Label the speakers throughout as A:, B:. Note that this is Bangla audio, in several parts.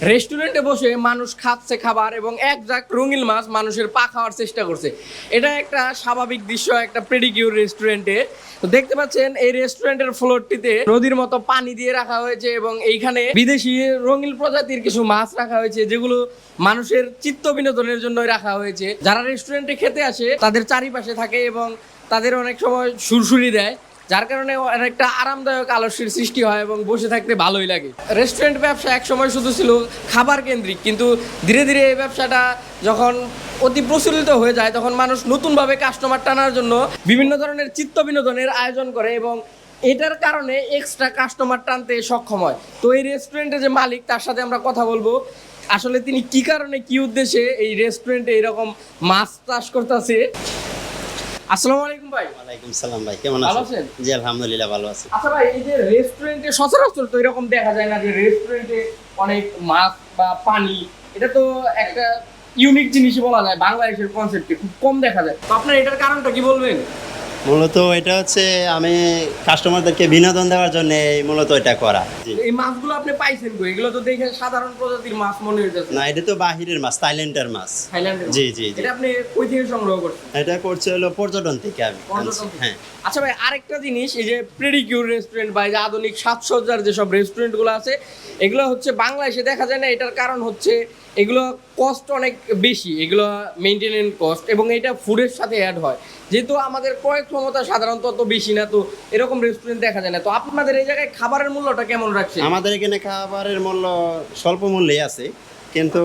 A: রেস্টুরেন্টে বসে মানুষ খাচ্ছে খাবার এবং এক জাক রঙিন মাছ মানুষের পা খাওয়ার চেষ্টা করছে। এটা একটা স্বাভাবিক দৃশ্য, একটা প্রেডিকিউর রেস্টুরেন্টে তো দেখতে পাচ্ছেন, এই রেস্টুরেন্টের ফ্লোরটিতে নদীর মতো পানি দিয়ে রাখা হয়েছে এবং এইখানে বিদেশি রঙিন প্রজাতির কিছু মাছ রাখা হয়েছে, যেগুলো মানুষের চিত্ত বিনোদনের জন্য রাখা হয়েছে। যারা রেস্টুরেন্টে খেতে আসে, তাদের চারিপাশে থাকে এবং তাদের অনেক সময় সুরসুরি দেয়। যার কারণে অনেকটা আরামদায়ক আলস্যের সৃষ্টি হয় এবং বসে থাকতে ভালোই লাগে। রেস্টুরেন্ট ব্যবসা একসময় শুধু ছিল খাবার কেন্দ্রিক, কিন্তু ধীরে ধীরে এই ব্যবসাটা যখন অতি প্রচলিত হয়ে যায়, তখন মানুষ নতুনভাবে কাস্টমার টানার জন্য বিভিন্ন ধরনের চিত্ত বিনোদনের আয়োজন করে এবং এটার কারণে এক্সট্রা কাস্টমার টানতে সক্ষম হয়। তো এই রেস্টুরেন্টের যে মালিক, তার সাথে আমরা কথা বলব। আসলে তিনি কি কারণে, কি উদ্দেশ্যে এই রেস্টুরেন্টে এরকম মাছ চাষ করতেছে? আসসালামু আলাইকুম ভাই।
B: ওয়ালাইকুম সালাম ভাই কেমন
A: ভালো
B: আছেন?
A: আছেন?
B: জি আলহামদুলিল্লাহ ভালো আছি।
A: আচ্ছা ভাই এই যে রেস্টুরেন্টে সচরাচর তো এরকম দেখা যায় না যে রেস্টুরেন্টে অনেক মাছ বা পানি এটা তো একটা ইউনিক জিনিসই বলা যায়। বাংলাদেশের কনসেপ্টে খুব কম দেখা যায়। তো আপনার এটার কারণটা কি বলবেন?
B: মূলত এটা হচ্ছে আমি কাস্টমারদেরকে বিনোদন দেওয়ার জন্য এই মূলত এটা করা।
A: এই মাছগুলো আপনি পাইছেন কই? এগুলো তো দেখে সাধারণ প্রজাতির মাছ মনে হইতেছে।
B: না এটা তো বাহিরের মাছ থাইল্যান্ডের মাছ।
A: থাইল্যান্ডের
B: জি, জি।
A: এটা আপনি কই থেকে সংগ্রহ করছেন?
B: এটা করছে হলো পর্যটন থেকে আমি হ্যাঁ।
A: আচ্ছা ভাই আরেকটা জিনিস এই যে প্রেডিকিউর রেস্টুরেন্ট বা এই যে আধুনিক সাজসজ্জার যেসব রেস্টুরেন্টগুলো আছে এগুলো হচ্ছে বাংলাদেশে দেখা যায় না এটার কারণ হচ্ছে এগুলো কস্ট অনেক বেশি। এগুলো মেনটেনেন্স কস্ট এবং এটা ফুডের সাথে অ্যাড হয়। যেহেতু আমাদের ক্রয় ক্ষমতা সাধারণত অত বেশি না, তো এরকম রেস্টুরেন্ট দেখা যায় না। তো আপনাদের এই জায়গায় খাবারের মূল্যটা কেমন রাখছে?
B: আমাদের এখানে খাবারের মূল্য স্বল্প মূল্যে আছে। কিন্তু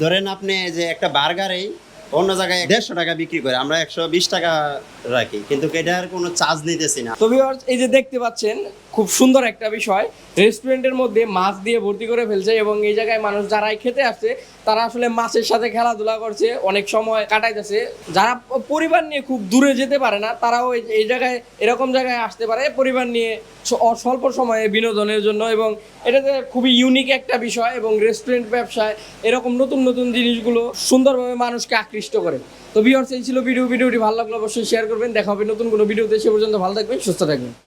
B: ধরেন আপনি যে একটা বার্গারেই অন্য জায়গায় দেড়শো টাকা বিক্রি করে, আমরা একশো বিশ টাকা রাখি, কিন্তু এটার কোনো চার্জ নিতেছি না।
A: তো এই যে দেখতে পাচ্ছেন, খুব সুন্দর একটা বিষয়। রেস্টুরেন্টের মধ্যে মাছ দিয়ে ভর্তি করে ফেলছে এবং এই জায়গায় মানুষ যারাই খেতে আসছে, তারা আসলে মাছের সাথে খেলাধুলা করছে, অনেক সময় কাটাইতেছে। যারা পরিবার নিয়ে খুব দূরে যেতে পারে না, তারাও এই- জায়গায়, এরকম জায়গায় আসতে পারে, পরিবার নিয়ে স্বল্প সময়ে বিনোদনের জন্য এবং এটাতে খুবই ইউনিক একটা বিষয় এবং রেস্টুরেন্ট ব্যবসায় এরকম নতুন নতুন জিনিসগুলো সুন্দরভাবে মানুষকে আকৃষ্ট করে। তো ভিউয়ার্স এই ছিল ভিডিও ভিডিওটি ভালো লাগলে অবশ্যই শেয়ার করবেন। দেখা হবে নতুন কোনো ভিডিওতে সে পর্যন্ত ভালো থাকবেন, সুস্থ থাকবেন।